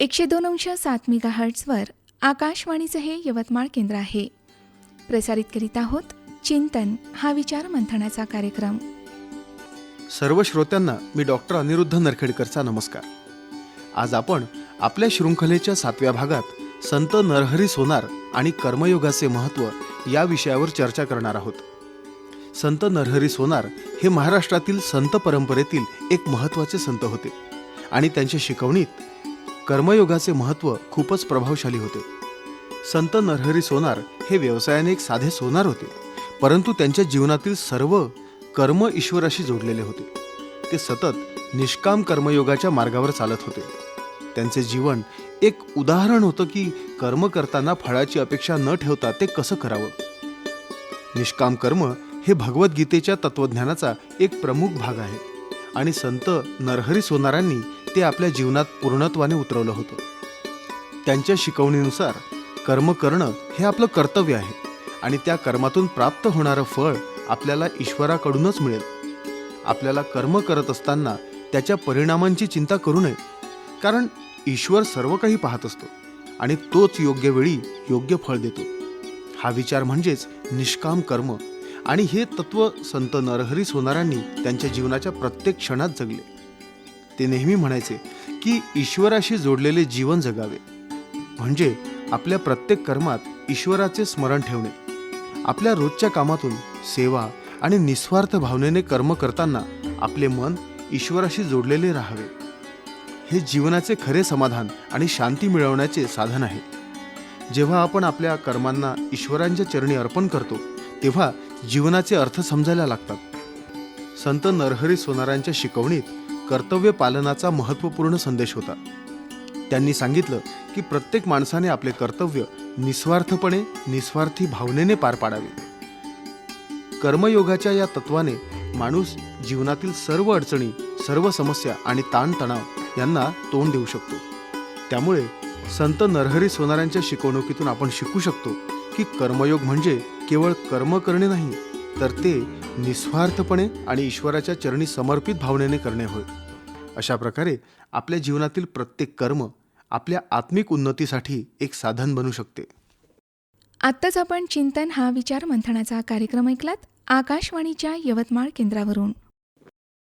एकशे दोन अंश सात मेगा हर्ट्सवर आकाशवाणीचं हे यवतमाळ केंद्र आहे. प्रसारित करीत आहोत चिंतन हा विचार मंथनाचा कार्यक्रम. सर्व श्रोत्यांना मी डॉक्टर अनिरुद्ध नरखेडकरचा नमस्कार. आज आपण आपल्या शृंखलेच्या सातव्या भागात संत नरहरी सोनार आणि कर्मयोगाचे महत्त्व या विषयावर चर्चा करणार आहोत. संत नरहरी सोनार हे महाराष्ट्रातील संत परंपरेतील एक महत्त्वाचे संत होते आणि त्यांच्या शिकवणीत कर्मयोगाचे महत्त्व खूपच प्रभावशाली होते. संत नरहरी सोनार हे व्यवसायाने एक साधे सोनार होते परंतु त्यांच्या जीवनातील सर्व कर्म ईश्वराशी जोडलेले होते. ते सतत निष्काम कर्मयोगाच्या मार्गावर चालत होते. त्यांचे जीवन एक उदाहरण होतं की कर्म करताना फळाची अपेक्षा न ठेवता ते कसं करावं? निष्काम कर्म हे भगवद्गीतेच्या तत्वज्ञानाचा एक प्रमुख भाग आहे. आणि संत नरहरी सोनारांनी ते आपल्या जीवनात पूर्णत्वाने उतरवलं होतं. त्यांच्या शिकवणीनुसार कर्म करणं हे आपलं कर्तव्य आहे आणि त्या कर्मातून प्राप्त होणारं फळ आपल्याला ईश्वराकडूनच मिळेल. आपल्याला कर्म करत असताना त्याच्या परिणामांची चिंता करू नये कारण ईश्वर सर्व काही पाहत असतो आणि तोच योग्य वेळी योग्य फळ देतो. हा विचार म्हणजेच निष्काम कर्म आणि हे तत्व संत नरहरी सोनारांनी त्यांच्या जीवनाच्या प्रत्येक क्षणात जगले. ते नेहमी म्हणायचे की ईश्वराशी जोडलेले जीवन जगावे. म्हणजे आपल्या प्रत्येक कर्मात ईश्वराचे स्मरण ठेवणे. आपल्या रोजच्या कामातून सेवा आणि निस्वार्थ भावनेने कर्म करताना आपले मन ईश्वराशी जोडलेले राहावे. हे जीवनाचे खरे समाधान आणि शांती मिळवण्याचे साधन आहे. जेव्हा आपण आपल्या कर्मांना ईश्वरांच्या चरणी अर्पण करतो तेव्हा जीवनाचे अर्थ समजायला लागतात. संत नरहरी सोनारांच्या शिकवणीत कर्तव्य पालनाचा महत्त्वपूर्ण संदेश होता. त्यांनी सांगितलं की प्रत्येक माणसाने आपले कर्तव्य निस्वार्थपणे निस्वार्थी भावनेने पार पाडावे. कर्मयोगाच्या या तत्वाने माणूस जीवनातील सर्व अडचणी सर्व समस्या आणि ताणतणाव यांना तोंड देऊ शकतो. त्यामुळे संत नरहरी सोनाऱ्यांच्या शिकवणुकीतून आपण शिकू शकतो की कर्मयोग म्हणजे केवळ कर्म करणे नाही तर ते निस्वार्थपणे आणि ईश्वराच्या चरणी समर्पित भावनेने करणे होय. अशा प्रकारे आपल्या जीवनातील प्रत्येक कर्म आपल्या आत्मिक उन्नतीसाठी एक साधन बनू शकते. आत्ताच आपण चिंतन हा विचार मंथनाचा कार्यक्रम ऐकलात. आकाशवाणीच्या यवतमाळ केंद्रावरून.